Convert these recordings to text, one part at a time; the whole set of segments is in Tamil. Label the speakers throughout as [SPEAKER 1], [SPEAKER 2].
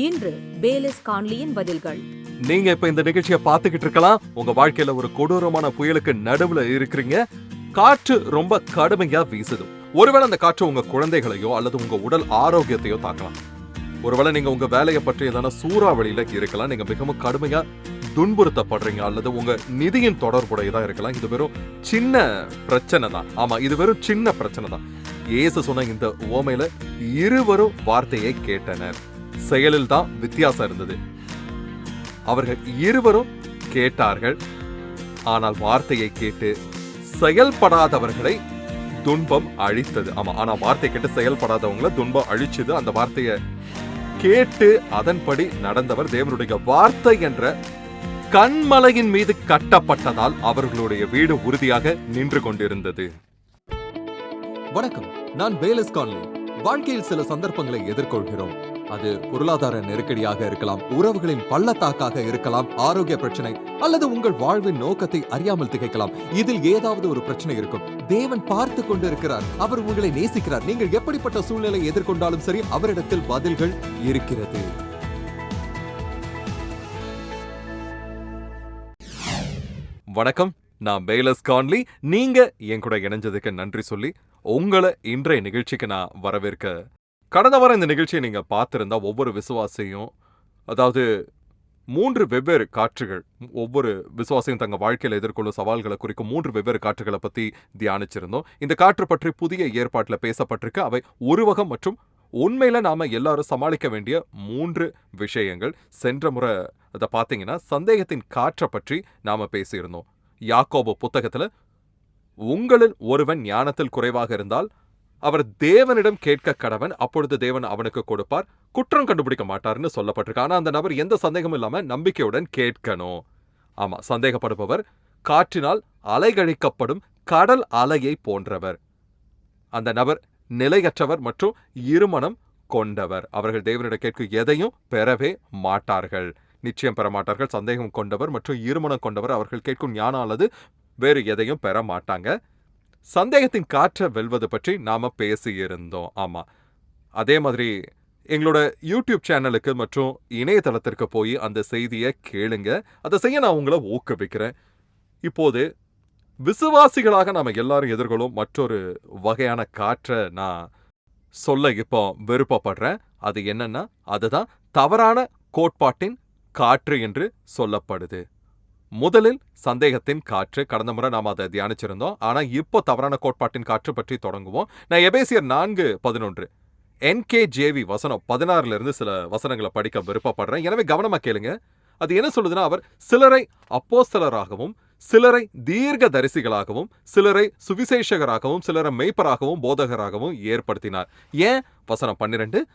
[SPEAKER 1] இன்று பேலிஸ் கான்லியின் பதில்கள்.
[SPEAKER 2] நீங்க இப்ப இந்த நிகழ்ச்சியை பார்த்துக்கிட்டு இருக்கலாம். உங்க வாழ்க்கையில ஒரு கொடூரமான புயலுக்கு நடுவுல இருக்கிறீங்க. காற்று ரொம்ப கடுமையா வீசுது. ஒருவேளை அந்த காற்று உங்க குழந்தைகளையோ அல்லது உங்க உடல் ஆரோக்கியத்தையோ தாக்கலாம். ஒருவேளை நீங்க உங்க வேலையை பற்றி ஏதான சூறாவளியில இருக்கலாம். நீங்க மிகவும் கடுமையா துன்புறுத்தப்படுறீங்க அல்லது உங்க நிதியின் தொடர்புடையதா இருக்கலாம். இது வெறும் சின்ன பிரச்சனை தான். ஆமா இது வெறும் சின்ன பிரச்சனை தான். ஏசு சொன்ன இந்த ஓமையில இருவரும் வார்த்தையை கேட்டனர். செயலில் தான் வித்தியாசம் இருந்தது. அவர்கள் இருவரும் கேட்டார்கள். ஆனால் வார்த்தையை கேட்டு செயல்படாதவர்களை துன்பம் அழித்தது. ஆமா ஆனா வார்த்தை கேட்டு செயல்படாதவங்கள துன்பம் அழிச்சது. அந்த வார்த்தையை கேட்டு அதன்படி நடந்தவர் தேவனுடைய வார்த்தை என்ற கண்மலையின் மீது கட்டப்பட்டதால் அவர்களுடைய வீடு உறுதியாக நின்று கொண்டிருந்தது. வணக்கம். நான் பேலஸ் கான்லி. வாழ்க்கையில் சில சந்தர்ப்பங்களை எதிர்கொள்கிறோம். அது பொருளாதார நெருக்கடியாக இருக்கலாம் உறவுகளின் பள்ளத்தாக்காக இருக்கலாம் ஆரோக்கிய பிரச்சனை அல்லது உங்கள் வாழ்வின் நோக்கத்தை அறியாமல் திகைக்கலாம். இதில் ஏதாவது ஒரு பிரச்சனை இருக்கும். தேவன் பார்த்து கொண்டு இருக்கிறார் அவர் உங்களை நேசிக்கிறார். நீங்கள் எப்படிப்பட்ட சூழ்நிலை எதிர்கொண்டாலும் சரி அவரிடத்தில் பதில்கள் இருக்கிறது. வணக்கம். நான் பெய்லஸ் கான்லி. நீங்க என் கூட இணைஞ்சதுக்கு நன்றி சொல்லி உங்களை இன்றைய நிகழ்ச்சிக்கு நான் வரவேற்க கடந்த வாரம் இந்த நிகழ்ச்சியை நீங்க பார்த்துருந்தா ஒவ்வொரு விசுவாசியும் அதாவது மூன்று வெவ்வேறு காற்றுகள் ஒவ்வொரு விசுவாசியும் தங்க வாழ்க்கையில எதிர்கொள்ளும் சவால்களை குறிக்கும் மூன்று வெவ்வேறு காற்றுகளை பத்தி தியானிச்சிருந்தோம். இந்த காற்று பற்றி புதிய ஏற்பாட்டுல பேசப்பட்டிருக்கு. அவை உருவகம் மற்றும் உண்மையில நாம எல்லாரும் சமாளிக்க வேண்டிய மூன்று விஷயங்கள். சென்ற முறை அதை பார்த்தீங்கன்னா சந்தேகத்தின் காற்றை பற்றி நாம பேசியிருந்தோம். யாக்கோபு புத்தகத்துல உங்களில் ஒருவன் ஞானத்தில் குறைவாக இருந்தால் அவர் தேவனிடம் கேட்க கடவன் அப்பொழுது தேவன் அவனுக்கு கொடுப்பார். குற்றம் கண்டுபிடிக்க மாட்டார்னு சொல்லப்பட்டிருக்கு. ஆனா அந்த நபர் எந்த சந்தேகமும் இல்லாமல் நம்பிக்கையுடன் கேட்கணும். ஆமா சந்தேகப்படுபவர் காற்றினால் அலைகழிக்கப்படும் கடல் அலையை போன்றவர். அந்த நபர் நிலையற்றவர் மற்றும் இருமணம் கொண்டவர். அவர்கள் தேவனிடம் கேட்கும் எதையும் பெறவே மாட்டார்கள். நிச்சயம் பெற மாட்டார்கள் சந்தேகம் கொண்டவர் மற்றும் இருமணம் கொண்டவர் அவர்கள் கேட்கும் ஞானம் அல்லது வேறு எதையும் பெற மாட்டாங்க. சந்தேகத்தின் காற்றை வெல்வது பற்றி நாம பேசியிருந்தோம். ஆமா. அதே மாதிரி எங்களோட யூடியூப் சேனலுக்கு மற்றும் இணையதளத்திற்கு போய் அந்த செய்தியை கேளுங்க. அதை செய்ய நான் உங்களை ஊக்குவிக்கிறேன். இப்போது விசுவாசிகளாக நாம எல்லாரும் எதிர்கொள்ளும் மற்றொரு வகையான காற்றை நான் சொல்ல இப்போ விருப்பப்படுறேன். அது என்னன்னா அதுதான் தவறான கோட்பாட்டின் காற்று என்று சொல்லப்படுது. முதலில் சந்தேகத்தின் காற்று. கடந்த முறை நாம் அதை தியானிச்சிருந்தோம். ஆனா இப்போ தவறான கோட்பாட்டின் காற்று பற்றி தொடங்குவோம். நான் எபேசியர் நான்கு பதினொன்று. என்கேஜேவி வசனம் பதினாறுல இருந்து சில வசனங்களை படிக்க விருப்பப்படுறேன். எனவே கவனமா கேளுங்க. அது என்ன சொல்லுதுன்னா அவர் சிலரை அப்போஸ்தலராகவும் சிலரை தீர்க்க தரிசிகளாகவும் சிலரை சுவிசேஷகராகவும் சிலரை மெய்ப்பராகவும் போதகராகவும் ஏற்படுத்தினார். ஏன்? வசனம் பன்னிரண்டு.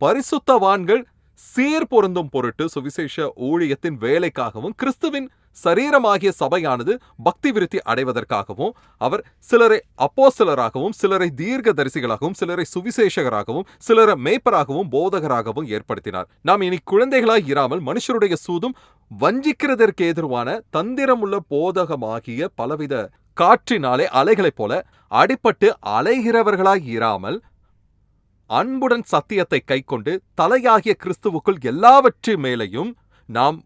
[SPEAKER 2] பரிசுத்தவான்கள் சீர் பொருந்தும் பொருட்டு சுவிசேஷ ஊழியத்தின் வேலைக்காகவும் கிறிஸ்துவின் சரீரமாகிய சபையானது பக்தி விருத்தி அடைவதற்காகவும் அவர் சிலரை அப்போஸ்தலராகவும் சிலரை தீர்க்க தரிசிகளாகவும் சிலரை சுவிசேஷகராகவும் சிலரை மேய்ப்பராகவும் போதகராகவும் ஏற்படுத்தினார். நாம் இனி குழந்தைகளாய் இராமல் மனுஷருடைய சூதும் வஞ்சிக்கிறதற்கு எதிர்வான தந்திரமுள்ள போதகமாகிய பலவித காற்றினாலே அலைகளைப் போல அடிபட்டு அலைகிறவர்களாய் இராமல் அன்புடன் சத்தியத்தை கைக்கொண்டு தலையாகிய கிறிஸ்துவுக்குள் எல்லாவற்றின் மேலையும் நாம்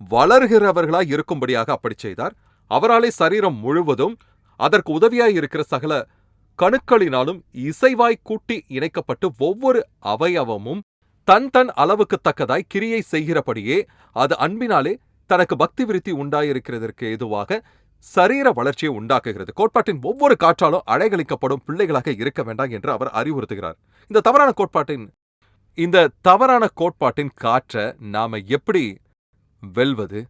[SPEAKER 2] வளர்கிறவர்களாய் இருக்கும்படியாக அப்படி செய்தார். அவராலே சரீரம் முழுவதும் அதற்கு உதவியாய் இருக்கிற சகல கணுக்களினாலும் இசைவாய் கூட்டி இணைக்கப்பட்டு ஒவ்வொரு அவயவமும் தன் தன் அளவுக்கு தக்கதாய் கிரியை செய்கிறபடியே அது அன்பினாலே தனக்கு பக்தி விருத்தி உண்டாயிருக்கிறதற்கு ஏதுவாக சரீர வளர்ச்சியை உண்டாக்குகிறது. கோட்பாட்டின் ஒவ்வொரு காற்றாலும் அழைகளிக்கப்படும் பிள்ளைகளாக இருக்க வேண்டாம் என்று அவர் அறிவுறுத்துகிறார். இந்த தவறான கோட்பாட்டின் இந்த தவறான கோட்பாட்டின் காற்றை நாம எப்படி வெல்வது.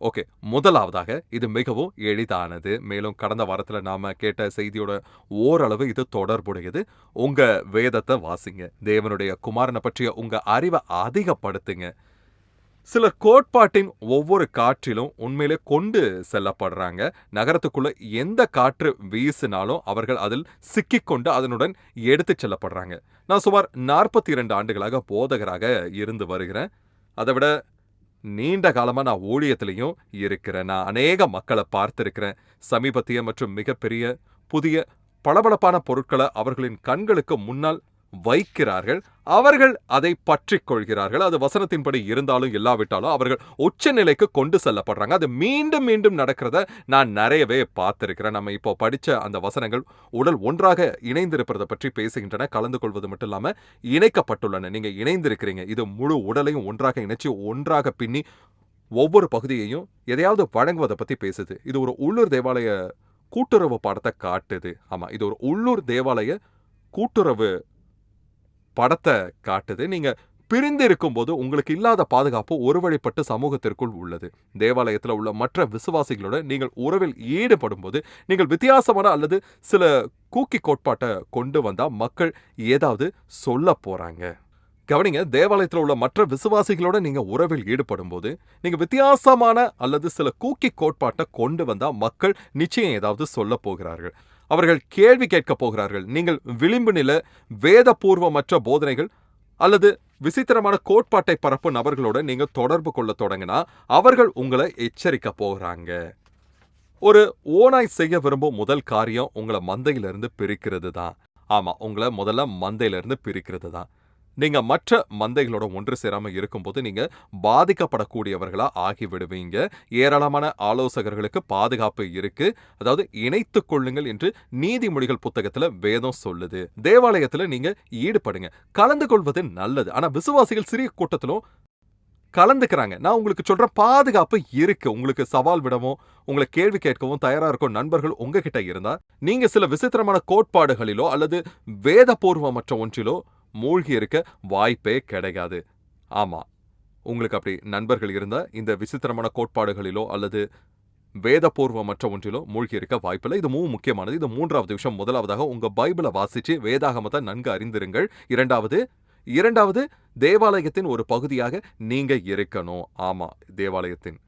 [SPEAKER 2] ஓகே முதலாவதாக இது மிகவும் எளிதானது. மேலும் கடந்த வாரத்தில் நாம கேட்ட செய்தியோட ஓரளவு இது தொடர்புடையது. உங்க வேதத்தை வாசிங்க. தேவனுடைய குமாரனை பற்றிய உங்க அறிவை அதிகப்படுத்துங்க. சிலர் கோட்பாட்டின் ஒவ்வொரு காற்றிலும் உண்மையிலே கொண்டு செல்லப்படுறாங்க. நகரத்துக்குள்ள எந்த காற்று வீசினாலும் அவர்கள் அதில் சிக்கிக்கொண்டு அதனுடன் எடுத்துச் செல்லப்படுறாங்க. நான் சுமார் நாற்பத்தி இரண்டு ஆண்டுகளாக போதகராக இருந்து வருகிறேன். அதை விட நீண்ட காலமா நான் ஊழியத்திலையும் இருக்கிறேன். நான் அநேக மக்களை பார்த்திருக்கிறேன். சமீபத்திய மற்றும் மிகப்பெரிய புதிய பளபளப்பான பொருட்களை அவர்களின் கண்களுக்கு முன்னால் வைக்கிறார்கள். அவர்கள் அதை பற்றி கொள்கிறார்கள். அது வசனத்தின்படி இருந்தாலும் இல்லாவிட்டாலும் அவர்கள் உச்ச நிலைக்கு கொண்டு செல்லப்படுறாங்க. அது மீண்டும் மீண்டும் நடக்கிறத நான் நிறையவே பார்த்துருக்கிறேன். நம்ம இப்போ படிச்ச அந்த வசனங்கள் உடல் ஒன்றாக இணைந்திருப்பதை பற்றி பேசுகின்றன. கலந்து கொள்வது மட்டும் இல்லாம இணைக்கப்பட்டுள்ளன. நீங்க இணைந்திருக்கிறீங்க. இது முழு உடலையும் ஒன்றாக இணைச்சு ஒன்றாக பின்னி ஒவ்வொரு பகுதியையும் எதையாவது வழங்குவதை பத்தி பேசுது. இது ஒரு உள்ளூர் தேவாலய கூட்டுறவு பாடத்தை காட்டுது. ஆமா இது ஒரு உள்ளூர் தேவாலய கூட்டுறவு படத்தை காட்டுது. நீங்கள் பிரிந்து இருக்கும்போது உங்களுக்கு இல்லாத பாதுகாப்பு ஒரு வழிப்பட்டு சமூகத்திற்குள் உள்ளது. தேவாலயத்தில் உள்ள மற்ற விசுவாசிகளோட நீங்கள் உறவில் ஈடுபடும் போது நீங்கள் வித்தியாசமான அல்லது சில கூக்கி கோட்பாட்டை கொண்டு வந்தால் மக்கள் ஏதாவது சொல்ல போகிறாங்க கவனிங்க தேவாலயத்தில் உள்ள மற்ற விசுவாசிகளோட நீங்கள் உறவில் ஈடுபடும் போது வித்தியாசமான அல்லது சில கூக்கி கோட்பாட்டை கொண்டு வந்தால் மக்கள் நிச்சயம் ஏதாவது சொல்ல போகிறார்கள். அவர்கள் கேள்வி கேட்கப் போகிறார்கள். நீங்கள் விளிம்பு நில வேதபூர்வமற்ற போதனைகள் அல்லது விசித்திரமான கோட்பாட்டை பரப்பும் நபர்களோட நீங்க தொடர்பு கொள்ள தொடங்கினா அவர்கள் உங்களை எச்சரிக்க போகிறாங்க. ஒரு ஓனாய் செய்ய விரும்பும் முதல் காரியம் உங்களை மந்தையிலிருந்து பிரிக்கிறது தான் ஆமா உங்களை முதல்ல மந்தையிலிருந்து பிரிக்கிறது தான் நீங்க மற்ற மந்தைகளோட ஒன்று சேராம இருக்கும்போது நீங்க பாதிக்கப்படக்கூடியவர்களா ஆகி விடுவீங்க ஏராளமான ஆலோசகர்களுக்கு பாதுகாப்பு இருக்கு. அதாவது இணைத்துக் கொள்ளுங்கள் என்று நீதிமொழிகள் புத்தகத்துல வேதம் சொல்லுது. தேவாலயத்துல நீங்க ஈடுபடுங்க. கலந்து கொள்வது நல்லது. ஆனா விசுவாசிகள் சிறிய கூட்டத்திலும் கலந்துக்கிறாங்க. நான் உங்களுக்கு சொல்றேன் பாதுகாப்பு இருக்கு. உங்களுக்கு சவால் விடவும் உங்களை கேள்வி கேட்கவும் தயாரா இருக்கும் நண்பர்கள் உங்ககிட்ட இருந்தா நீங்க சில விசித்திரமான கோட்பாடுகளிலோ அல்லது வேதபூர்வமற்ற ஒன்றிலோ மூழ்கி இருக்க வாய்ப்பே கிடையாது. ஆமா உங்களுக்கு அப்படி நண்பர்கள் இருந்தால் இந்த விசித்திரமான கோட்பாடுகளிலோ அல்லது வேதபூர்வமற்ற ஒன்றிலோ மூழ்கி இருக்க வாய்ப்பில்லை. இது மூணு முக்கியமானது. இது மூன்றாவது விஷயம். முதலாவதாக உங்க பைபிளை வாசிச்சு வேதாகமத்தை நன்கு அறிந்திருங்கள். இரண்டாவது இரண்டாவது தேவாலயத்தின் ஒரு பகுதியாக நீங்க இருக்கணும். ஆமா தேவாலயத்தின்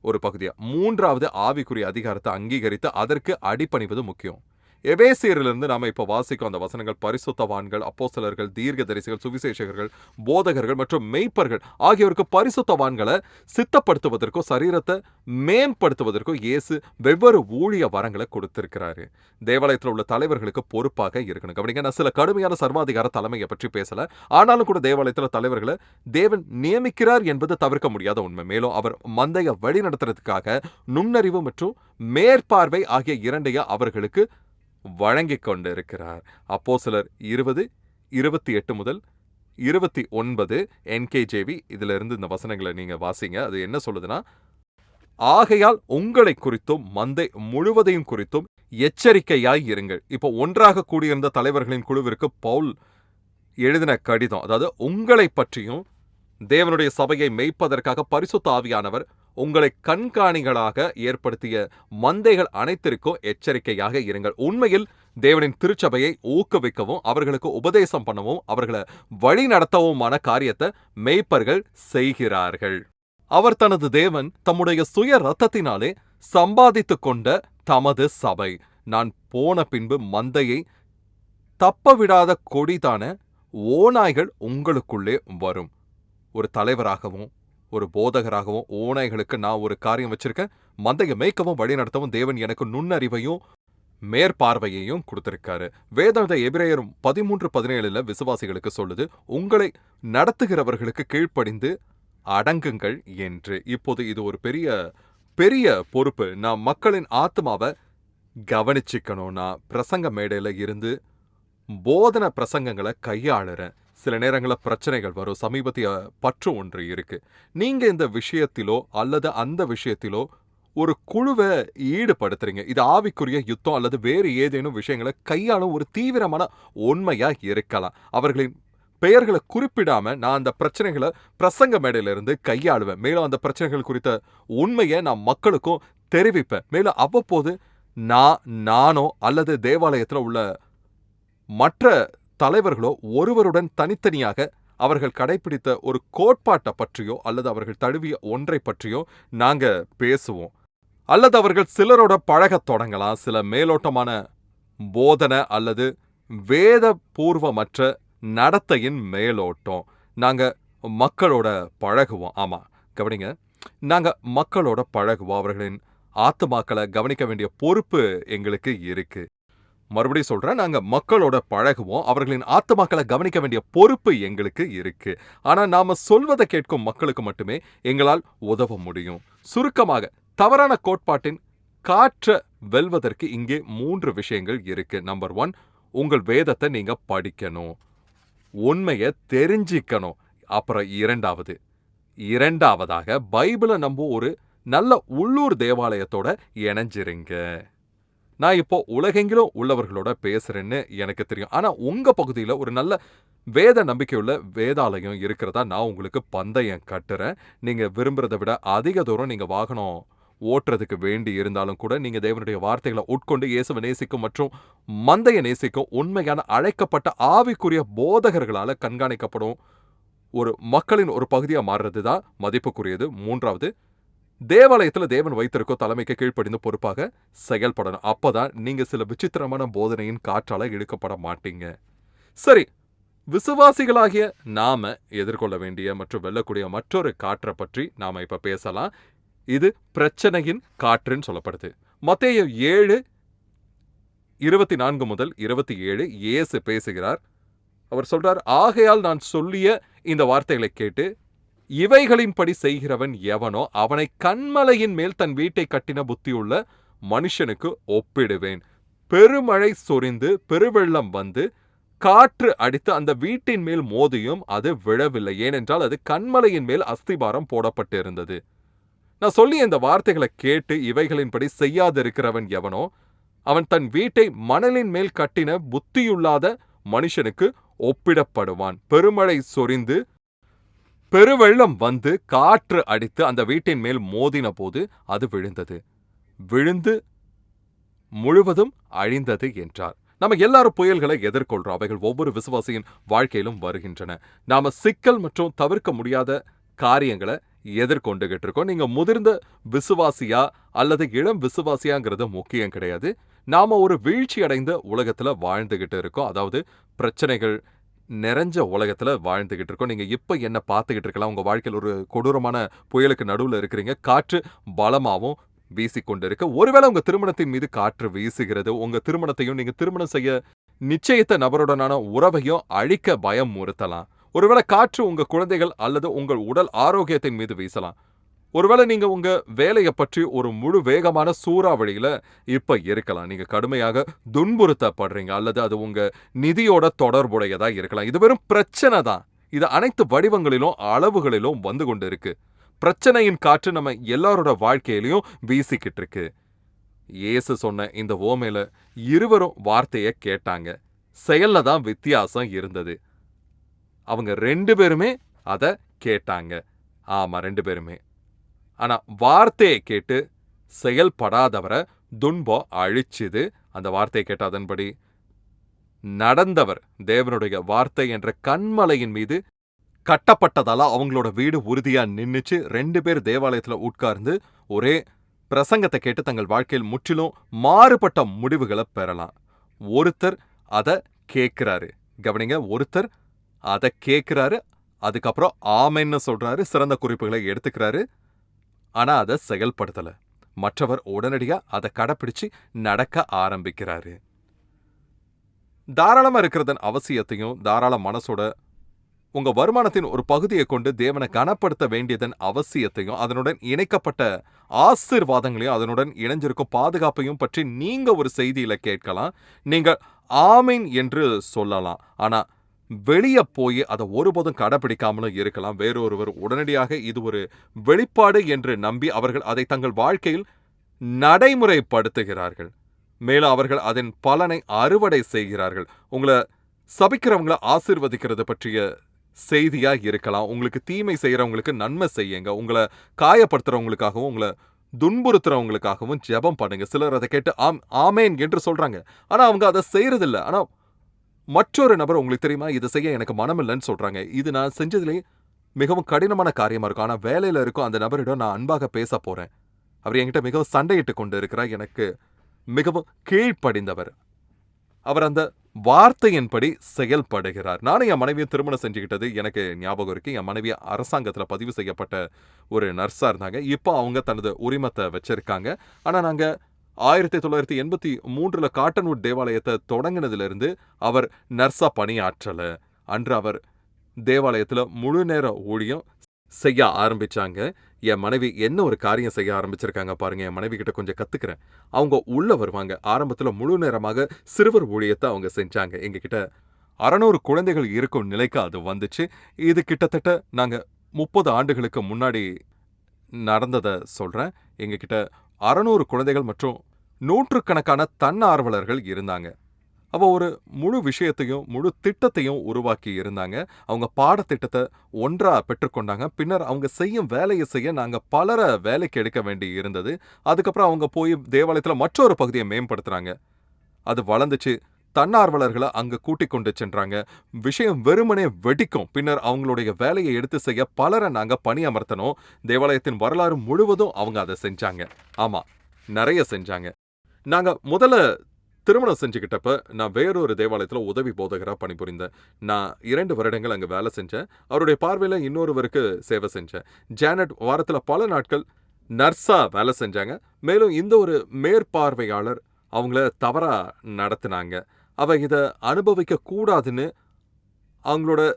[SPEAKER 2] ஒரு பகுதியா. மூன்றாவது ஆவிக்குரிய அதிகாரத்தை அங்கீகரித்து அதற்கு அடிபணிவது முக்கியம். எபேசியரிலிருந்து நாம இப்ப வாசிக்கும் அந்த வசனங்கள் பரிசுத்தவான்கள் அப்போசலர்கள் தீர்க்கதரிசிகள் சுவிசேஷகர்கள் போதகர்கள் மற்றும் மெய்ப்பர்கள் ஆகியோருக்கு பரிசுத்தவான்களை சித்தப்படுத்துவதற்கும் சரீரத்தை மேம்படுத்துவதற்கும் இயேசு வெவ்வேறு ஊழிய வரங்களை கொடுத்திருக்கிறாரு. தேவாலயத்தில் உள்ள தலைவர்களுக்கு பொறுப்பாக இருக்கணும். கவனிங்க நான் சில கடுமையான சர்வாதிகார தலைமையை பற்றி பேசல. ஆனாலும் கூட தேவாலயத்தில் தலைவர்களை தேவன் நியமிக்கிறார் என்பது தவிர்க்க முடியாத உண்மை. மேலும் அவர் மந்தைய வழி நடத்துறதுக்காக நுண்ணறிவு மற்றும் மேற்பார்வை ஆகிய இரண்டையும் அவர்களுக்கு வழங்கிக் கொண்டிருக்கிறார். அப்போ சிலர் இருபது இருபத்தி எட்டு முதல் இருபத்தி ஒன்பது என்கேஜேவி இதுல இருந்து இந்த வசனங்களை நீங்க வாசிங்க. அது என்ன சொல்லுதுன்னா ஆகையால் உங்களை குறித்தும் மந்தை முழுவதையும் குறித்தும் எச்சரிக்கையாய் இருங்கள். இப்போ ஒன்றாக கூடியிருந்த தலைவர்களின் குழுவிற்கு பவுல் எழுதின கடிதம் அதாவது உங்களை பற்றியும் தேவனுடைய சபையை மெய்ப்பதற்காக பரிசுத்த ஆவியானவர் உங்களை கண்காணிகளாக ஏற்படுத்திய மந்தைகள் அனைத்திற்கும் எச்சரிக்கையாக இருங்கள். உண்மையில் தேவனின் திருச்சபையை ஊக்குவிக்கவும் அவர்களுக்கு உபதேசம் பண்ணவும் அவர்களை வழி நடத்தவுமான காரியத்தை மெய்ப்பர்கள் செய்கிறார்கள். அவர் தனது தேவன் தம்முடைய சுய ரத்தத்தினாலே சம்பாதித்துக் கொண்ட தமது சபை. நான் போன பின்பு மந்தையை தப்ப விடாத கொடிதான ஓநாய்கள் உங்களுக்குள்ளே வரும். ஒரு தலைவராகவும் ஒரு போதகராகவும் ஓநாய்களுக்கு நான் ஒரு காரியம் வச்சிருக்கேன் மந்தையை மேய்க்கவும் வழிநடத்தவும் தேவன் எனக்கு நுண்ணறிவையும் மேற்பார்வையையும் கொடுத்திருக்காரு. வேதாந்த எபிரேயரும் பதிமூன்று பதினேழுல விசுவாசிகளுக்கு சொல்லுது உங்களை நடத்துகிறவர்களுக்கு கீழ்ப்படிந்து அடங்குங்கள் என்று. இப்போது இது ஒரு பெரிய பெரிய பொறுப்பு. நான் மக்களின் ஆத்மாவை கவனிச்சிக்கணும். நான் பிரசங்க மேடையில இருந்து போதன பிரசங்கங்களை கையாளுறேன். சில நேரங்களில் பிரச்சனைகள் வரும். சமீபத்திய பற்று ஒன்று இருக்கு. நீங்க இந்த விஷயத்திலோ அல்லது அந்த விஷயத்திலோ ஒரு குழுவை ஈடுபடுத்துறீங்க. இது ஆவிக்குரிய யுத்தம் அல்லது வேறு ஏதேனும் விஷயங்களை கையாளும் ஒரு தீவிரமான உண்மையா இருக்கலாம். அவர்களின் பெயர்களை குறிப்பிடாம நான் அந்த பிரச்சனைகளை பிரசங்க மேடையில இருந்து கையாளுவேன். மேலும் அந்த பிரச்சனைகள் குறித்த உண்மையை நான் மக்களுக்கும் தெரிவிப்பேன். மேலும் அவ்வப்போது நான் நானோ அல்லது தேவாலயத்தில் உள்ள மற்ற தலைவர்களோ ஒருவருடன் தனித்தனியாக அவர்கள் கடைபிடித்த ஒரு கோட்பாட்டை பற்றியோ அல்லது அவர்கள் தழுவிய ஒன்றை பற்றியோ நாங்க பேசுவோம். அல்லது அவர்கள் சிலரோட பழகத் தொடங்கலாம். சில மேலோட்டமான போதனை அல்லது வேத பூர்வமற்ற நடத்தையின் மேலோட்டம் நாங்க மக்களோட பழகுவோம். ஆமா கவனிங்க. நாங்க மக்களோட பழகுவோம். அவர்களின் ஆத்துமாக்களை கவனிக்க வேண்டிய பொறுப்பு எங்களுக்கு இருக்கு. மறுபடியும் சொல்றேன் நாங்க மக்களோட பழகுவோம் அவர்களின் ஆத்மாக்களை கவனிக்க வேண்டிய பொறுப்பு எங்களுக்கு இருக்கு. ஆனா நாம சொல்வதை கேட்கும் மக்களுக்கு மட்டுமே எங்களால் உதவ முடியும். சுருக்கமாக தவறான கோட்பாட்டின் காற்ற வெல்வதற்கு இங்கே மூன்று விஷயங்கள் இருக்கு. நம்பர் ஒன் உங்கள் வேதத்தை நீங்க படிக்கணும். உண்மையை தெரிஞ்சிக்கணும். அப்புறம் இரண்டாவது இரண்டாவதாக பைபிளை நம்ப ஒரு நல்ல உள்ளூர் தேவாலயத்தோட இணைஞ்சிருங்க. நான் இப்போ உலகெங்கிலும் உள்ளவர்களோட பேசுறேன்னு எனக்கு தெரியும். ஆனா உங்க பகுதியில் ஒரு நல்ல வேத நம்பிக்கையுள்ள வேதாலயம் இருக்கிறதா நான் உங்களுக்கு பந்தயம் கட்டுறேன். நீங்க விரும்புறதை விட அதிக தூரம் நீங்க வாகனம் ஓட்டுறதுக்கு வேண்டி இருந்தாலும் கூட நீங்க தேவனுடைய வார்த்தைகளை உட்கொண்டு இயேசுவை நேசிக்கும் மற்றும் மந்தைய நேசிக்கும் உண்மையான அழைக்கப்பட்ட ஆவிக்குரிய போதகர்களால கண்காணிக்கப்படும் ஒரு மக்களின் ஒரு பகுதியா மாறுறது தான் மதிப்புக்குரியது. மூன்றாவது தேவாலயத்துல தேவன் வைத்திருக்கோ தலைமைக்கு கீழ்ப்படிந்து பொறுப்பாக செயல்படணும். அப்பதான் நீங்க சில விசித்திரமான போதனையின் காற்றால இழுக்கப்பட மாட்டீங்க. சரி விசுவாசிகளாகிய நாம எதிர்கொள்ள வேண்டிய மற்றும் வெல்லக்கூடிய மற்றொரு காற்றை பற்றி நாம இப்ப பேசலாம். இது பிரச்சனையின் காற்றுன்னு சொல்லப்படுது. மத்திய ஏழு இருபத்தி நான்கு முதல் இருபத்தி ஏழு இயேசு பேசுகிறார். அவர் சொல்றார் ஆகையால் நான் சொல்லிய இந்த வார்த்தைகளை கேட்டு இவைகளின்படி செய்கிறவன் எவனோ அவனை கண்மலையின் மேல் தன் வீட்டை கட்டின புத்தியுள்ள மனுஷனுக்கு ஒப்பிடுவேன். பெருமழை சொரிந்து பெருவெள்ளம் வந்து காற்று அடித்து அந்த வீட்டின் மேல் மோதியும் அது விழவில்லை. ஏனென்றால் அது கண்மலையின் மேல் அஸ்திபாரம் போடப்பட்டிருந்தது. நான் சொல்லி இந்த வார்த்தைகளை கேட்டு இவைகளின்படி செய்யாதிருக்கிறவன் எவனோ அவன் தன் வீட்டை மணலின் மேல் கட்டின புத்தியுள்ளாத மனுஷனுக்கு ஒப்பிடப்படுவான். பெருமழை சொரிந்து பெருவெள்ளம் வந்து காற்று அடித்து அந்த வீட்டின் மேல் மோதின போது அது விழுந்தது. விழுந்து முழுவதும் அழிந்தது என்றார். நம்ம எல்லாரும் புயல்களை எதிர்கொள்றோம். அவைகள் ஒவ்வொரு விசுவாசியின் வாழ்க்கையிலும் வருகின்றன. நாம சிக்கல் மற்றும் தவிர்க்க முடியாத காரியங்களை எதிர்கொண்டுகிட்டு இருக்கோம். நீங்க முதிர்ந்த விசுவாசியா அல்லது இளம் விசுவாசியாங்கிறது முக்கியம் கிடையாது. நாம ஒரு வீழ்ச்சி அடைந்த உலகத்துல வாழ்ந்துகிட்டு இருக்கோம். அதாவது பிரச்சனைகள் நிறைஞ்ச உலகத்துல வாழ்ந்துகிட்டு இருக்கோம். நீங்க இப்ப என்ன பார்த்துக்கிட்டு இருக்கலாம். உங்க வாழ்க்கையில் ஒரு கொடூரமான புயலுக்கு நடுவுல இருக்கிறீங்க. காற்று பலமாவும் வீசிக்கொண்டு இருக்க ஒருவேளை உங்க திருமணத்தின் மீது காற்று வீசுகிறது. உங்க திருமணத்தையும் நீங்க திருமணம் செய்ய நிச்சயித்த நபருடனான உறவையும் அழிக்க பயம் முறுத்தலாம் ஒருவேளை காற்று உங்க குழந்தைகள் அல்லது உங்கள் உடல் ஆரோக்கியத்தின் மீது வீசலாம். ஒருவேளை நீங்க உங்க வேலையை பற்றி ஒரு முழு வேகமான சூறாவளியில் இப்ப இருக்கலாம். நீங்க கடுமையாக துன்புறுத்தப்படுறீங்க. அல்லது அது உங்க நிதியோட தொடர்புடையதா இருக்கலாம். இது வெறும் பிரச்சனை தான். இது அனைத்து வடிவங்களிலும் அளவுகளிலும் வந்து கொண்டு இருக்கு பிரச்சனையின் காற்று நம்ம எல்லாரோட வாழ்க்கையிலையும் வீசிக்கிட்டு இருக்கு. இயேசு சொன்ன இந்த ஓமையில இருவரும் வார்த்தையை கேட்டாங்க. செயல்ல தான் வித்தியாசம் இருந்தது. அவங்க ரெண்டு பேருமே அதை கேட்டாங்க. ஆமா ரெண்டு பேருமே. ஆனா வார்த்தையை கேட்டு செயல்படாதவரை துன்பம் அழிச்சுது. அந்த வார்த்தையை கேட்ட அதன்படி நடந்தவர் தேவனுடைய வார்த்தை என்ற கண்மலையின் மீது கட்டப்பட்டதால அவங்களோட வீடு உறுதியா நின்னுச்சு. ரெண்டு பேர் தேவாலயத்துல உட்கார்ந்து ஒரே பிரசங்கத்தை கேட்டு தங்கள் வாழ்க்கையில் முற்றிலும் மாறுபட்ட முடிவுகளை பெறலாம். ஒருத்தர் அதை கேட்கிறாரு கவனிங்க ஒருத்தர் அதை கேட்கிறாரு அதுக்கப்புறம் ஆமைன்னு சொல்றாரு. சிறந்த குறிப்புகளை எடுத்துக்கிறாரு. ஆனா அதை செயல்படுத்தல. மற்றவர் உடனடியா அதை கடைப்பிடிச்சு நடக்க ஆரம்பிக்கிறாரு. தாராளமா இருக்கிறதன் அவசியத்தையும் தாராள மனசோட உங்க வருமானத்தின் ஒரு பகுதியை கொண்டு தேவனை கனப்படுத்த வேண்டியதன் அவசியத்தையும் அதனுடன் இணைக்கப்பட்ட ஆசிர்வாதங்களையும் அதனுடன் இணைஞ்சிருக்கும் பாதுகாப்பையும் பற்றி நீங்க ஒரு செய்தியில கேட்கலாம். நீங்க ஆமீன் என்று சொல்லலாம். ஆனா வெளியே போய் அதை ஒருபோதும் கடைபிடிக்காமலும் இருக்கலாம். வேறொருவர் உடனடியாக இது ஒரு வெளிப்பாடு என்று நம்பி அவர்கள் அதை தங்கள் வாழ்க்கையில் நடைமுறைப்படுத்துகிறார்கள். மேலும் அவர்கள் அதன் பலனை அறுவடை செய்கிறார்கள். உங்களை சபிக்கிறவங்களை ஆசிர்வதிக்கிறது பற்றிய செய்தியா இருக்கலாம். உங்களுக்கு தீமை செய்யறவங்களுக்கு நன்மை செய்யுங்க. உங்களை காயப்படுத்துறவங்களுக்காகவும் உங்களை துன்புறுத்துறவங்களுக்காகவும் ஜெபம் பண்ணுங்க. சிலர் அதை கேட்டு ஆம் ஆமேன் என்று சொல்றாங்க. ஆனா அவங்க அதை செய்கிறதில்ல ஆனா மற்றொரு நபர் உங்களுக்கு தெரியுமா? இதை செய்ய எனக்கு மனம் இல்லைன்னு சொல்றாங்க. இது நான் செஞ்சதுலேயே மிகவும் கடினமான காரியமா இருக்கும். ஆனா வேலையில இருக்கும் அந்த நபரிடம் நான் அன்பாக பேச போறேன். அவர் என்கிட்ட மிகவும் சண்டையிட்டு கொண்டு இருக்கிறார் எனக்கு மிகவும் கீழ்ப்படிந்தவர். அவர் அந்த வார்த்தையின்படி செயல்படுகிறார். நானும் என் மனைவியை திருமணம் செஞ்சுக்கிட்டது எனக்கு ஞாபகம் இருக்கு. என் மனைவி அரசாங்கத்தில் பதிவு செய்யப்பட்ட ஒரு நர்ஸாக இருந்தாங்க. இப்போ அவங்க தனது உரிமத்தை வச்சிருக்காங்க. ஆனால் நாங்கள் ஆயிரத்தி தொள்ளாயிரத்தி எண்பத்தி மூன்றுல காட்டன்வுட் தேவாலயத்தை தொடங்கினதிலிருந்து அவர் நர்ஸா பணியாற்றல. அன்று அவர் தேவாலயத்துல முழு நேர ஊழியம் செய்ய ஆரம்பிச்சாங்க. என் மனைவி என்ன ஒரு காரியம் செய்ய ஆரம்பிச்சிருக்காங்க பாருங்க என் மனைவி கிட்ட கொஞ்சம் கத்துக்கிறேன். அவங்க உள்ள வருவாங்க. ஆரம்பத்துல முழு நேரமாக சிறுவர் ஊழியத்தை அவங்க செஞ்சாங்க. எங்ககிட்ட அறநூறு குழந்தைகள் இருக்கும் நிலைக்கு அது வந்துச்சு. இது கிட்டத்தட்ட நாங்க முப்பது ஆண்டுகளுக்கு முன்னாடி நடந்ததை சொல்றேன். எங்ககிட்ட அறநூறு குழந்தைகள் மற்றும் நூற்றுக்கணக்கான தன்னார்வலர்கள் இருந்தாங்க. அவ ஒரு முழு விஷயத்தையும் முழு திட்டத்தையும் உருவாக்கி இருந்தாங்க. அவங்க பாடத்திட்டத்தை ஒன்றா பெற்றுக்கொண்டாங்க. பின்னர் அவங்க செய்யும் வேலையை செய்ய நாங்க பலரை வேலைக்கு எடுக்க வேண்டி இருந்தது. அதுக்கப்புறம் அவங்க போய் தேவாலயத்துல மற்றொரு பகுதியை மேம்படுத்துறாங்க அது வளர்ந்துச்சு. தன்னார்வலர்களை அங்க கூட்டிக் கொண்டு சென்றாங்க. விஷயம் வெறுமனே வெடிக்கும். பின்னர் அவங்களுடைய வேலையை எடுத்து செய்ய பலரை நாங்க பணியமர்த்தணும். தேவாலயத்தின் வரலாறு முழுவதும் அவங்க அதை செஞ்சாங்க. ஆமா நிறைய செஞ்சாங்க. நாங்க முதல்ல திருமணம் செஞ்சுக்கிட்டப்ப நான் வேறொரு தேவாலயத்துல உதவி போதகரா பணிபுரிந்தேன். நான் இரண்டு வருடங்கள் அங்க வேலை செஞ்சேன். அவருடைய பார்வையில இன்னொருவருக்கு சேவை செஞ்சேன். ஜானட் வாரத்துல பல நாட்கள் நர்ஸா வேலை செஞ்சாங்க. மேலும் இந்த ஒரு மேற்பார்வையாளர் அவங்கள தவறா நடத்தினாங்க. அவ இத அனுபவிக்க கூடாதுன்னு அவங்களோட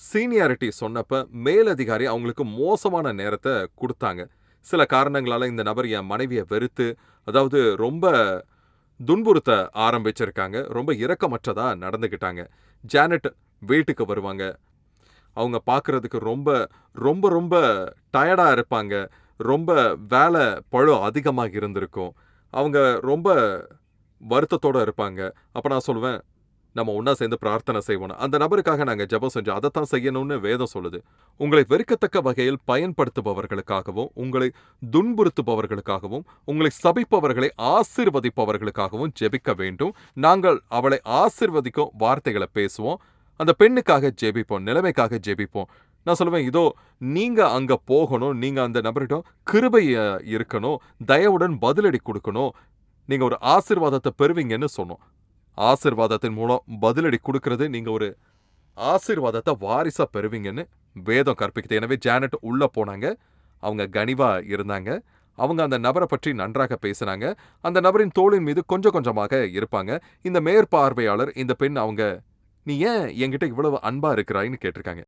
[SPEAKER 2] சீனியாரிட்டி சொன்னப்ப மேலதிகாரி அவங்களுக்கு மோசமான நேரத்தை கொடுத்தாங்க. சில காரணங்களால இந்த நபர் என் மனைவியை வெறுத்து அதாவது ரொம்ப துன்புறுத்த ஆரம்பிச்சிருக்காங்க. ரொம்ப இரக்கமற்றதா நடந்துக்கிட்டாங்க ஜானட் வீட்டுக்கு வருவாங்க. அவங்க பார்க்கறதுக்கு ரொம்ப ரொம்ப ரொம்ப டயர்டா இருப்பாங்க. ரொம்ப வேலை பழு அதிகமாக இருந்திருக்கும். அவங்க ரொம்ப வருத்தத்தோட இருப்பாங்க. அப்ப நான் சொல்லுவேன் நம்ம ஒண்ணா சேர்ந்து பிரார்த்தனை செய்வோம் அந்த நபருக்காக நாங்க ஜெபம் செஞ்சோம் அதைத்தான் செய்யணும்னு வேதம் சொல்லுது. உங்களை வெறுக்கத்தக்க வகையில் பயன்படுத்துபவர்களுக்காகவும் உங்களை துன்புறுத்துபவர்களுக்காகவும் உங்களை சபிப்பவர்களை ஆசிர்வதிப்பவர்களுக்காகவும் ஜெபிக்க வேண்டும். நாங்கள் அவளை ஆசிர்வதிக்கும் வார்த்தைகளை பேசுவோம். அந்த பெண்ணுக்காக ஜெபிப்போம் நிலைமைக்காக ஜெபிப்போம். நான் சொல்லுவேன் இதோ நீங்க அங்க போகணும் நீங்க அந்த நபரிடம் கிருபை இருக்கணும் தயவுடன் பதிலடி கொடுக்கணும். நீங்க ஒரு ஆசிர்வாதத்தை பெறுவீங்கன்னு சொன்னோம். ஆசிர்வாதத்தின் மூலம் பதிலடி கொடுக்கறது. நீங்க ஒரு ஆசிர்வாதத்தை வாரிசா பெறுவீங்கன்னு வேதம் கற்பிக்குது. எனவே ஜானட் உள்ள போனாங்க. அவங்க கனிவா இருந்தாங்க. அவங்க அந்த நபரை பற்றி நன்றாக பேசினாங்க. அந்த நபரின் தோளின் மீது கொஞ்சம் கொஞ்சமாக இருப்பாங்க. இந்த மேற்பார்வையாளர் இந்த பெண் அவங்க நீ ஏன் என்கிட்ட இவ்வளவு அன்பா இருக்கிறாயின்னு கேட்டிருக்காங்க.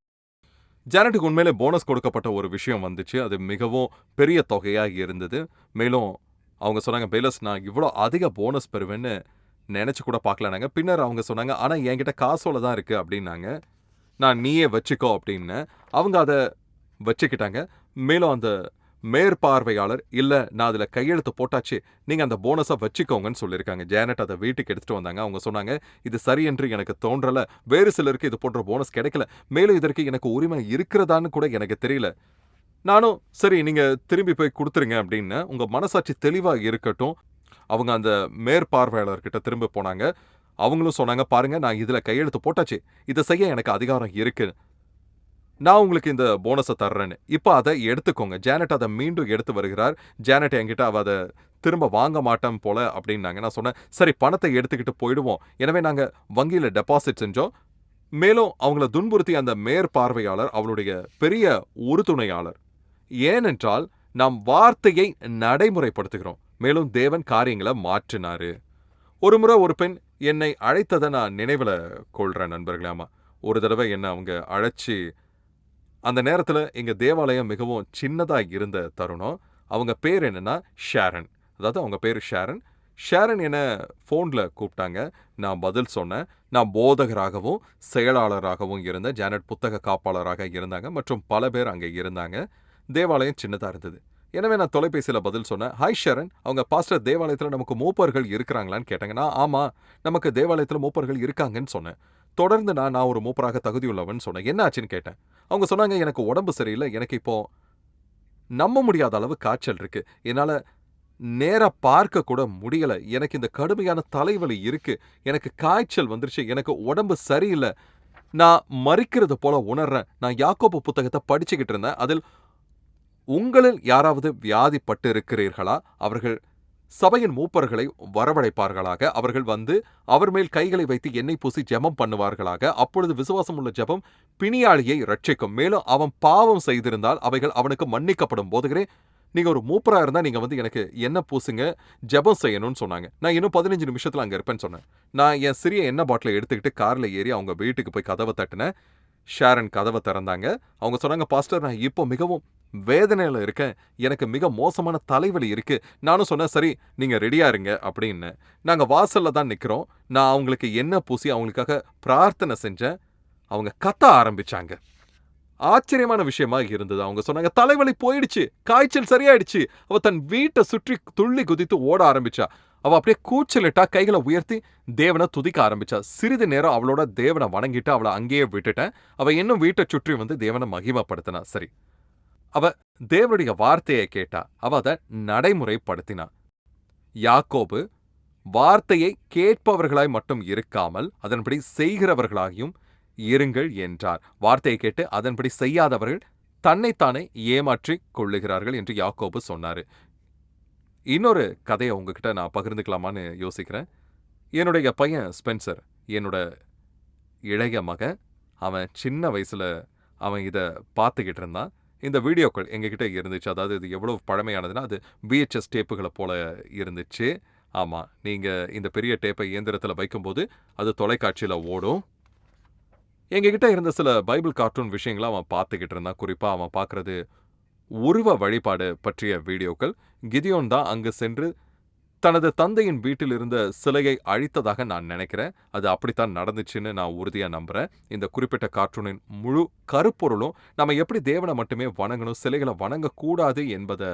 [SPEAKER 2] ஜானட்டுக்கு உண்மையிலே போனஸ் கொடுக்கப்பட்ட ஒரு விஷயம் வந்துச்சு. அது மிகவும் பெரிய தொகையாக இருந்தது. மேலும் அவங்க சொன்னாங்க பேலஸ் நான் இவ்வளோ அதிக போனஸ் பெறுவேன்னு நினைச்சு கூட பார்க்கலனாங்க. பின்னர் அவங்க சொன்னாங்க ஆனால் என்கிட்ட காசோல தான் இருக்கு அப்படின்னாங்க. நான் நீயே வச்சுக்கோ அப்படின்னு. அவங்க அதை வச்சுக்கிட்டாங்க. மேலும் அந்த மேற்பார்வையாளர் இல்ல நான் அதுல கையெழுத்து போட்டாச்சு. நீங்க அந்த போனஸை வச்சுக்கோங்கன்னு சொல்லியிருக்காங்க. ஜேனட் அதை வீட்டுக்கு எடுத்துட்டு வந்தாங்க. அவங்க சொன்னாங்க இது சரி என்று எனக்கு தோன்றல. வேறு சிலருக்கு இது போன்ற போனஸ் கிடைக்கல. மேலும் இதற்கு எனக்கு உரிமை இருக்கிறதான்னு கூட எனக்கு தெரியல. நானும் சரி நீங்க திரும்பி போய் கொடுத்துருங்க அப்படின்னு. உங்க மனசாட்சி தெளிவா இருக்கட்டும். அவங்க அந்த மேற்பார்வையாளர்கிட்ட திரும்ப போனாங்க. அவங்களும் சொன்னாங்க பாருங்க நான் இதுல கையெழுத்து போட்டாச்சு. இதை செய்ய எனக்கு அதிகாரம் இருக்கு. நான் உங்களுக்கு இந்த போனஸை தர்றேன்னு. இப்போ அதை எடுத்துக்கோங்க. ஜானட் அதை மீண்டும் எடுத்து வருகிறார். ஜானட் என்கிட்ட அவ அதை திரும்ப வாங்க மாட்டேன் போல அப்படின்னாங்க. நான் சொன்னேன் சரி பணத்தை எடுத்துக்கிட்டு போயிடுவோம். எனவே நாங்க வங்கியில டெபாசிட் செஞ்சோம். மேலும் அவங்கள துன்புறுத்தி அந்த மேற்பார்வையாளர் அவளுடைய பெரிய உறுதுணையாளர். ஏனென்றால் நாம் வார்த்தையை நடைமுறைப்படுத்துகிறோம். மேலும் தேவன் காரியங்களை மாற்றினாரு. ஒரு முறை ஒரு பெண் என்னை அழைத்ததை நான் நினைவுல கொள்றேன் நண்பர்களாமா ஒரு தடவை என்னை அவங்க அழைச்சி அந்த நேரத்துல எங்க தேவாலயம் மிகவும் சின்னதா இருந்த தருணம். அவங்க பேர் என்னன்னா ஷேரன். அதாவது அவங்க பேர் ஷேரன். ஷேரன் என்ன ஃபோனில் கூப்பிட்டாங்க. நான் பதில் சொன்னேன். நான் போதகராகவும் செயலாளராகவும் இருந்தேன். ஜானட் புத்தக காப்பாளராக இருந்தாங்க. மற்றும் பல பேர் அங்கே இருந்தாங்க. தேவாலயம் சின்னதாக இருந்தது. எனவே நான் தொலைபேசியில் பதில் சொன்னேன். ஹாய் ஷரன் அவங்க பாஸ்டர் தேவாலயத்தில் நமக்கு மூப்பர்கள் இருக்கிறாங்களான்னு கேட்டாங்கன்னா ஆமாம் நமக்கு தேவாலயத்தில் மூப்பர்கள் இருக்காங்கன்னு சொன்னேன். தொடர்ந்து நான் நான் ஒரு மூப்பராக தகுதியுள்ளவன் சொன்னேன். என்ன ஆச்சுன்னு கேட்டேன். அவங்க சொன்னாங்க எனக்கு உடம்பு சரியில்லை எனக்கு இப்போ நம்ப முடியாத அளவு காய்ச்சல் இருக்கு. என்னால் நேராக பார்க்க கூட முடியல. எனக்கு இந்த கடுமையான தலைவலி இருக்கு. எனக்கு காய்ச்சல் வந்துருச்சு. எனக்கு உடம்பு சரியில்லை. நான் மறிக்கிறது போல உணர்றேன். நான் யாக்கோப்பு புத்தகத்தை படிச்சுக்கிட்டு இருந்தேன். அதில் உங்களில் யாராவது வியாதிப்பட்டு இருக்கிறீர்களா அவர்கள் சபையின் மூப்பர்களை வரவழைப்பார்களாக? அவர்கள் வந்து அவர் மேல் கைகளை வைத்து எண்ணெய் பூசி ஜெபம் பண்ணுவார்களாக? அப்பொழுது விசுவாசம் உள்ள ஜெபம் பிணியாளியை ரட்சிக்கும் மேலும் அவன் பாவம் செய்திருந்தால் அவைகள் அவனுக்கு மன்னிக்கப்படும். போதுகிறே நீங்க ஒரு மூப்பராக இருந்தா நீங்க வந்து எனக்கு என்ன பூசுங்க ஜெபம் செய்யணும்னு சொன்னாங்க. நான் இன்னும் பதினஞ்சு நிமிஷத்துல அங்க இருப்பேன்னு சொன்னேன். நான் என் சிறிய எண்ணெய் பாட்டிலை எடுத்துக்கிட்டு கார்ல ஏறி அவங்க வீட்டுக்கு போய் கதவை தட்டினேன். ஷேரன் கதவை திறந்தாங்க. அவங்க சொன்னாங்க பாஸ்டர் நான் இப்போ மிகவும் வேதனையில இருக்கேன் எனக்கு மிக மோசமான தலைவலி இருக்கு. நானும் சொன்னேன் சரி நீங்க ரெடியா இருங்க அப்படின்னு. நாங்க வாசல்ல தான் நிக்கிறோம். நான் அவங்களுக்கு என்ன பூசி அவங்களுக்காக பிரார்த்தனை செஞ்சேன். அவங்க கத்த ஆரம்பிச்சாங்க. ஆச்சரியமான விஷயமா இருந்தது. அவங்க சொன்னாங்க தலைவலி போயிடுச்சு. காய்ச்சல் சரியாயிடுச்சு. அவ தன் வீட்டை சுற்றி துள்ளி குதித்து ஓட ஆரம்பிச்சா. அவ அப்படியே கூச்சலிட்டா கைகளை உயர்த்தி தேவனை துதிக்க ஆரம்பிச்சா. சிறிது நேரம் அவளோட தேவனை வணங்கிட்டு அவளை அங்கேயே விட்டுட்டேன். அவ இன்னும் வீட்டை சுற்றி வந்து தேவனை மகிமப்படுத்தினா. சரி அவ தேவனுடைய வார்த்தையை கேட்டா அவ அதை நடைமுறைப்படுத்தினா. யாக்கோபு வார்த்தையை கேட்பவர்களாய் மட்டும் இருக்காமல் அதன்படி செய்கிறவர்களாயும் இருங்கள் என்றார். வார்த்தையை கேட்டு அதன்படி செய்யாதவர்கள் தன்னைத்தானே ஏமாற்றிக் கொள்ளுகிறார்கள் என்று யாக்கோபு சொன்னாரு. இன்னொரு கதையை உங்ககிட்ட நான் பகிர்ந்துக்கலாமான்னு யோசிக்கிறேன். என்னுடைய பையன் ஸ்பென்சர் என்னோட இளைய மகன் அவன் சின்ன வயசுல அவன் இதை பார்த்துக்கிட்டு இருந்தான். இந்த வீடியோக்கள் எங்ககிட்ட இருந்துச்சு. அதாவது இது எவ்வளவு பழமையானதுன்னா அது விஹெச்எஸ் டேப்புகளை போல இருந்துச்சு. ஆமாம் நீங்கள் இந்த பெரிய டேப்பை இயந்திரத்தில் வைக்கும்போது அது தொலைக்காட்சியில் ஓடும். எங்ககிட்ட இருந்த சில பைபிள் கார்ட்டூன் விஷயங்களை அவன் பார்த்துக்கிட்டு இருந்தான். குறிப்பாக அவன் பார்க்குறது உருவ வழிபாடு பற்றிய வீடியோக்கள். கிதியோன் தான் அங்கு சென்று தனது தந்தையின் வீட்டில் இருந்த சிலையை அழித்ததாக நான் நினைக்கிறேன். அது அப்படித்தான் நடந்துச்சுன்னு நான் உறுதியாக நம்புகிறேன் இந்த குறிப்பிட்ட கார்ட்டூனின் முழு கருப்பொருளும் நம்ம எப்படி தேவனை மட்டுமே வணங்கணும் சிலைகளை வணங்கக்கூடாது என்பதை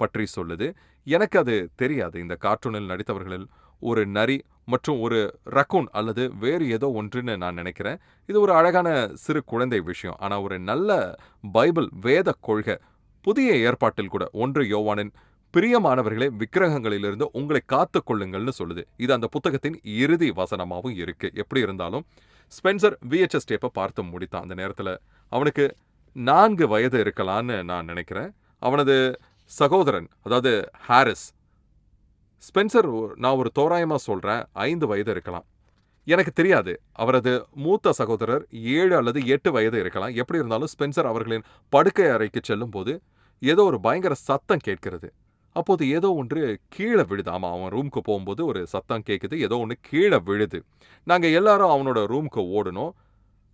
[SPEAKER 2] பற்றி சொல்லுது. எனக்கு அது தெரியாது. இந்த கார்ட்டூனில் நடித்தவர்களில் ஒரு நரி மற்றும் ஒரு ரக்கூன் அல்லது வேறு ஏதோ ஒன்றுன்னு நான் நினைக்கிறேன். இது ஒரு அழகான சிறு குழந்தை விஷயம். ஆனால் ஒரு நல்ல பைபிள் வேத கொள்கை புதிய ஏற்பாட்டில் கூட ஒன்று யோவானின் பிரியமானவர்களே விக்கிரகங்களிலிருந்து உங்களை காத்துக் கொள்ளுங்கள்னு சொல்லுது. இது அந்த புத்தகத்தின் இறுதி வசனமாகவும் இருக்கு. எப்படி இருந்தாலும் ஸ்பென்சர் விஹெச்எஸ் டேப்பை பார்த்து முடித்தான். அந்த நேரத்தில் அவனுக்கு நான்கு வயது இருக்கலான்னு நான் நினைக்கிறேன். அவனது சகோதரன் அதாவது ஹாரிஸ். ஸ்பென்சர் நான் ஒரு தோராயமா சொல்றேன் ஐந்து வயது இருக்கலாம். எனக்கு தெரியாது. அவரது மூத்த சகோதரர் ஏழு அல்லது எட்டு வயது இருக்கலாம். எப்படி இருந்தாலும் ஸ்பென்சர் அவர்களின் படுக்கை அறைக்கு செல்லும்போது ஏதோ ஒரு பயங்கர சத்தம் கேட்கிறது. அப்போது ஏதோ ஒன்று கீழே விழுது அவன் ரூமுக்கு போகும்போது ஒரு சத்தம் கேட்குது ஏதோ ஒன்று கீழே விழுது. நாங்க எல்லாரும் அவனோட ரூமுக்கு ஓடணும்.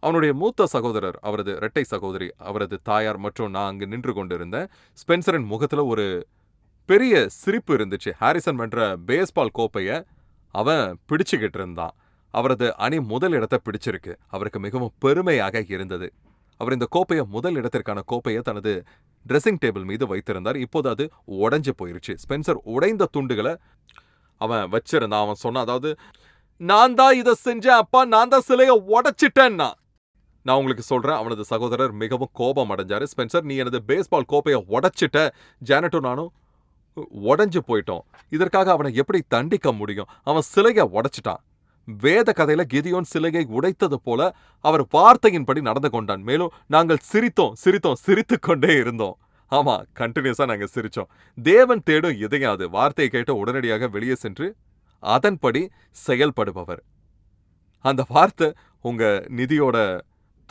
[SPEAKER 2] அவனுடைய மூத்த சகோதரர் அவரது இரட்டை சகோதரி அவரது தாயார் மற்றும் நான் அங்கு நின்று கொண்டிருந்தேன். ஸ்பென்சரின் முகத்துல ஒரு பெரிய சிரிப்பு இருந்துச்சு. ஹாரிசன் வென்ற பேஸ்பால் கோப்பைய அவன் பிடிச்சுக்கிட்டு இருந்தான். அவரது அணி முதல் இடத்தை பிடிச்சிருக்கு. அவருக்கு மிகவும் பெருமையாக இருந்தது. அவர் இந்த கோப்பையை முதல் இடத்திற்கான கோப்பையை தனது ட்ரெஸ்ஸிங் டேபிள் மீது வைத்திருந்தார். இப்போது அது உடைஞ்சு போயிருச்சு. ஸ்பென்சர் உடைந்த துண்டுகளை அவன் வச்சிருந்தான். அவன் சொன்னான் அதாவது நான் தான் இதை செஞ்சேன் அப்பா நான் தான் சிலையை உடைச்சிட்டேன்னா. நான் உங்களுக்கு சொல்றேன் அவனது சகோதரர் மிகவும் கோபம் அடைஞ்சாரு. ஸ்பென்சர் நீ எனது பேஸ்பால் கோப்பையை உடைச்சிட்ட ஜானட்டும் நானும் உடஞ்சு போயிட்டோம். இதற்காக அவனை எப்படி தண்டிக்க முடியும்? அவன் சிலையை உடைச்சிட்டான். வேத கதையில கிதியோன் சிலையை உடைத்தது போல அவர் வார்த்தையின்படி நடந்து கொண்டான். மேலும் நாங்கள் சிரித்தோம் சிரித்தோம் சிரித்துக் கொண்டே இருந்தோம். ஆமா கண்டினியூஸா நாங்க சிரிச்சோம். தேவன் தேடும் இதயம் வார்த்தையை கேட்டு உடனடியாக வெளியே சென்று அதன்படி செயல்படுபவர். அந்த வார்த்தை உங்க நிதியோட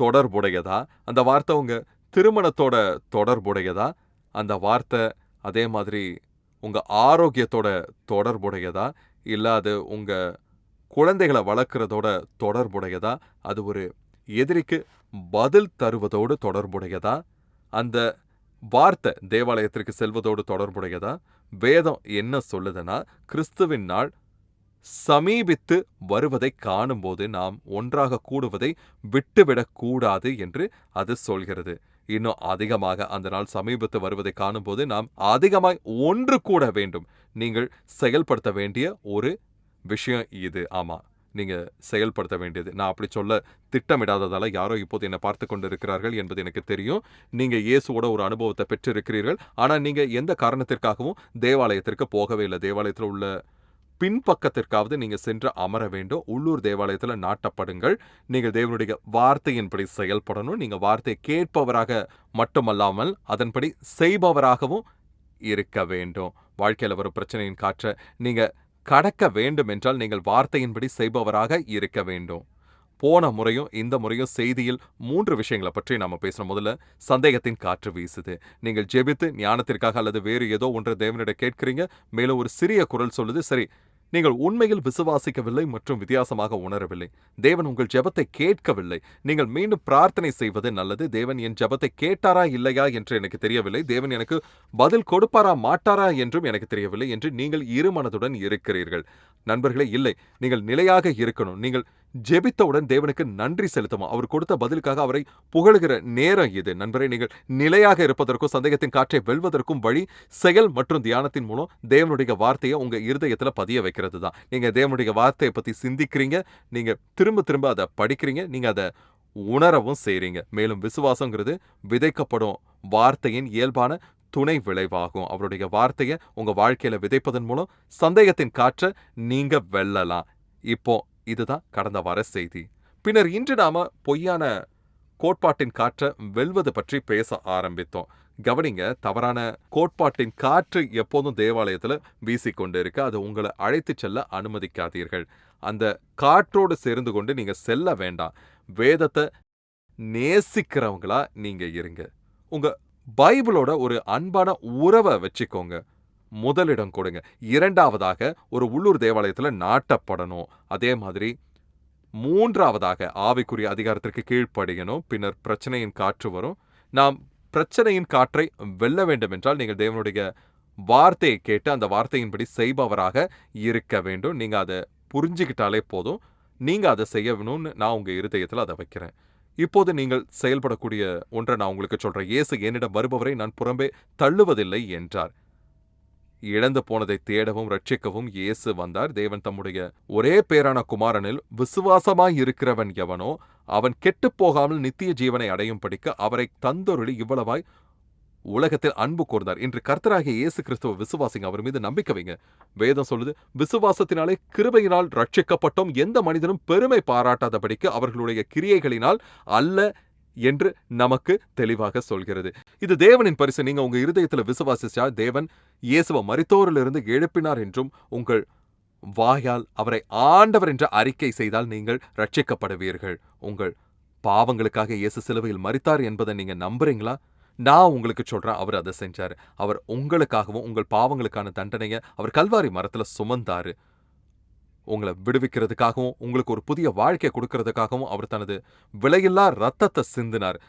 [SPEAKER 2] தொடர்புடையதா? அந்த வார்த்தை உங்க திருமணத்தோட தொடர்புடையதா? அந்த வார்த்தை அதே மாதிரி உங்க ஆரோக்கியத்தோட தொடர்புடையதா? இல்லாது உங்க குழந்தைகளை வளர்க்குறதோட தொடர்புடையதா? அது ஒரு எதிரிக்கு பதில் தருவதோடு தொடர்புடையதா? அந்த வார்த்தை தேவாலயத்திற்கு செல்வதோடு தொடர்புடையதா? வேதம் என்ன சொல்லுதுன்னா கிறிஸ்துவின் நாள் சமீபித்து வருவதை காணும்போது நாம் ஒன்றாக கூடுவதை விட்டுவிடக்கூடாது என்று அது சொல்கிறது. இன்னும் அதிகமாக அந்த நாள் சமீபத்து வருவதை காணும்போது நாம் அதிகமாய் ஒன்று கூட வேண்டும். நீங்கள் செயல்படுத்த வேண்டிய ஒரு விஷயம் இது. ஆமா நீங்க செயல்படுத்த வேண்டியது. நான் அப்படி சொல்ல திட்டமிடாததால யாரோ இப்போது என்னை பார்த்து கொண்டு இருக்கிறார்கள் என்பது எனக்கு தெரியும். நீங்க இயேசுவோட ஒரு அனுபவத்தை பெற்றிருக்கிறீர்கள். ஆனா நீங்க எந்த காரணத்திற்காகவும் தேவாலயத்திற்கு போகவே இல்லை. தேவாலயத்தில் உள்ள பின்பக்கத்திற்காவது நீங்க சென்று அமர வேண்டும். உள்ளூர் தேவாலயத்துல நாட்டப்படுங்கள். நீங்கள் தேவனுடைய வார்த்தையின்படி செயல்படணும். நீங்க வார்த்தையை கேட்பவராக மட்டுமல்லாமல் அதன்படி செய்பவராகவும் இருக்க வேண்டும். வாழ்க்கையில வரும் பிரச்சனையின் காற்றை நீங்க கடக்க வேண்டும் என்றால் நீங்கள் வார்த்தையின்படி செய்பவராக இருக்க வேண்டும். போன முறையும் இந்த முறையும் செய்தியில் மூன்று விஷயங்களை பற்றி நாம பேசணும் முதல்ல சந்தேகத்தின் காற்று வீசுது. நீங்கள் ஜெபித்து ஞானத்திற்காக அல்லது வேறு ஏதோ ஒன்று தேவனிடம் கேட்கிறீங்க. மேலும் ஒரு சிறிய குரல் சொல்லுது. சரி நீங்கள் உண்மையில் விசுவாசிக்கவில்லை மற்றும் வித்தியாசமாக உணரவில்லை. தேவன் உங்கள் ஜெபத்தை கேட்கவில்லை. நீங்கள் மீண்டும் பிரார்த்தனை செய்வது நல்லது. தேவன் என் ஜெபத்தை கேட்டாரா இல்லையா என்று எனக்கு தெரியவில்லை. தேவன் எனக்கு பதில் கொடுப்பாரா மாட்டாரா என்றும் எனக்கு தெரியவில்லை என்று நீங்கள் இருமனதுடன் இருக்கிறீர்கள். நண்பர்களே இல்லை. நீங்கள் நிலையாக இருக்கணும். நீங்கள் ஜெபித்தவுடன் தேவனுக்கு நன்றி செலுத்தமா அவர் கொடுத்த பதிலுக்காக அவரை புகழுகிற நேரம் இது. நண்பரை நீங்கள் நிலையாக இருப்பதற்கும் சந்தேகத்தின் காற்றை வெல்வதற்கும் வழி செயல் மற்றும் தியானத்தின் மூலம் தேவனுடைய வார்த்தையை உங்க இருதயத்துல பதிய வைக்கிறது தான் நீங்க தேவனுடைய வார்த்தையை பத்தி சிந்திக்கிறீங்க நீங்க திரும்ப திரும்ப அதை படிக்கிறீங்க நீங்க அதை உணரவும் செய்றீங்க. மேலும் விசுவாசங்கிறது விதைக்கப்படும் வார்த்தையின் இயல்பான துணை விளைவாகும். அவருடைய வார்த்தையை உங்க வாழ்க்கையில விதைப்பதன் மூலம் சந்தேகத்தின் காற்றை நீங்க வெல்லலாம். இப்போ இதுதான் கடந்த வார செய்தி. பின்னர் இன்று நாம பொய்யான கோட்பாட்டின் காற்றை வெல்வது பற்றி பேச ஆரம்பித்தோம். கவனிங்க தவறான கோட்பாட்டின் காற்று எப்போதும் தேவாலயத்துல வீசிக்கொண்டு இருக்கு. அது உங்களை அழைத்து செல்ல அனுமதிக்காதீர்கள். அந்த காற்றோடு சேர்ந்து கொண்டு நீங்க செல்ல வேண்டாம். வேதத்தை நேசிக்கிறவங்களா நீங்க இருங்க. உங்க பைபிளோட ஒரு அன்பான உறவை வச்சுக்கோங்க. முதலிடம் கொடுங்க. இரண்டாவதாக ஒரு உள்ளூர் தேவாலயத்துல நாட்டப்படணும். அதே மாதிரி மூன்றாவதாக ஆவிக்குரிய அதிகாரத்திற்கு கீழ்ப்படியணும். பின்னர் பிரச்சனையின் காற்று வரும். நாம் பிரச்சனையின் காற்றை வெல்ல வேண்டும் என்றால் நீங்கள் தேவனுடைய வார்த்தையை கேட்டு அந்த வார்த்தையின்படி செய்பவராக இருக்க வேண்டும். நீங்க அதை புரிஞ்சுக்கிட்டாலே போதும். நீங்க அதை செய்யணும்னு நான் உங்க இருதயத்தில் அதை வைக்கிறேன். இப்போது நீங்கள் செயல்படக்கூடிய ஒன்றை நான் உங்களுக்கு சொல்றேன். இயேசு என்னிடம் வருபவரை நான் புறம்பே தள்ளுவதில்லை என்றார். இழந்து போனதை தேடவும் ரட்சிக்கவும் இயேசு வந்தார். தேவன் தம்முடைய ஒரே பேரான குமாரனில் விசுவாசமாய் இருக்கிறவன் எவனோ அவன் கெட்டுப் போகாமல் நித்திய ஜீவனை அடையும் படிக்க அவரை தந்தொருளி இவ்வளவாய் உலகத்தில் அன்பு கூர்ந்தார். இன்று கர்த்தராகிய இயேசு கிறிஸ்துவ விசுவாசிங்க அவர் மீது நம்பிக்கை வைங்க. வேதம் சொல்லுது விசுவாசத்தினாலே கிருபையினால் ரட்சிக்கப்பட்டோம் எந்த மனிதனும் பெருமை பாராட்டாதபடிக்கு அவர்களுடைய கிரியைகளினால் அல்ல என்று நமக்கு தெளிவாக சொல்கிறது. இது தேவனின் பரிசு நீங்க உங்க இருதயத்துல விசுவாசிச்சா தேவன் இயேசுவ மறித்தோரிலிருந்து எழுப்பினார் என்றும் உங்கள் வாயால் அவரை ஆண்டவர் என்ற அறிக்கை செய்தால் நீங்கள் ரட்சிக்கப்படுவீர்கள் உங்கள் பாவங்களுக்காக இயேசு சிலுவையில் மறித்தார் என்பதை நீங்க நம்புறீங்களா? நான் உங்களுக்கு சொல்றேன் அவர் அதை செஞ்சாரு. அவர் உங்களுக்காகவும் உங்கள் பாவங்களுக்கான தண்டனையை அவர் கல்வாரி மரத்துல சுமந்தாரு. உங்களை விடுவிக்கிறதுக்காகவும் உங்களுக்கு ஒரு புதிய வாழ்க்கை கொடுக்கறதுக்காகவும் அவர் தனது விலையில்லா ரத்தத்தை சிந்தினார்.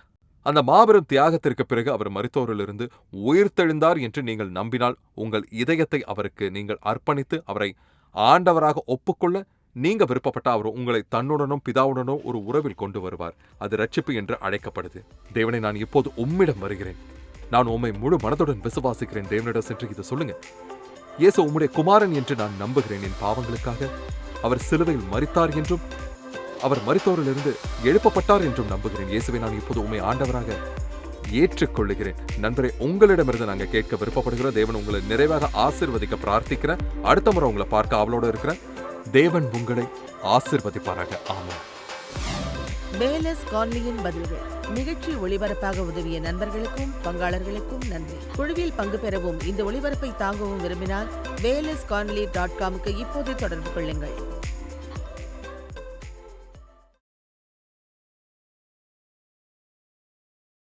[SPEAKER 2] அந்த மாபெரும் தியாகத்திற்கு பிறகு அவர் மருத்துவரிலிருந்து உயிர்த்தெழுந்தார் என்று நீங்கள் நம்பினால் உங்கள் இதயத்தை அவருக்கு நீங்கள் அர்ப்பணித்து அவரை ஆண்டவராக ஒப்புக்கொள்ள நீங்க விருப்பப்பட்ட அவர் உங்களை தன்னுடனும் பிதாவுடனும் ஒரு உறவில் கொண்டு வருவார். அது ரட்சிப்பு என்று அழைக்கப்படுது. தேவனை நான் இப்போது உம்மிடம் வருகிறேன். நான் உம்மை முழு மனதுடன் விசுவாசிக்கிறேன். தேவனிடம் சென்று இதை சொல்லுங்க. இயேசு உம்முடைய குமாரன் என்று நான் நம்புகிறேன். என் பாவங்களுக்காக அவர் சிலுவையில் மறித்தார் என்றும் அவர் மறித்தோரிலிருந்து எழுப்பப்பட்டார் என்றும் நம்புகிறேன். இயேசுவை நான் இப்போது உண்மை ஆண்டவராக ஏற்றுக்கொள்ளுகிறேன். நண்பரை உங்களிடமிருந்து நாங்க கேட்க விருப்பப்படுகிறோம். தேவன் உங்களை நிறைவாக ஆசிர்வதிக்க பிரார்த்திக்கிறேன் அடுத்த முறை உங்களை பார்க்க அவளோட இருக்கிறேன் தேவன் உங்களை ஆசிர்வதிப்பாராக. ஆமாம்
[SPEAKER 3] பேலஸ் கான்லியின் பதில்கள். நிகழ்ச்சி ஒளிபரப்பாக உதவிய நண்பர்களுக்கும் பங்காளர்களுக்கும் நன்றி. குழுவில் பங்கு பெறவும் இந்த ஒளிபரப்பை தாங்கவும் விரும்பினால் வேலஸ் கான்லி டாட் காமுக்கு இப்போதே தொடர்பு கொள்ளுங்கள்.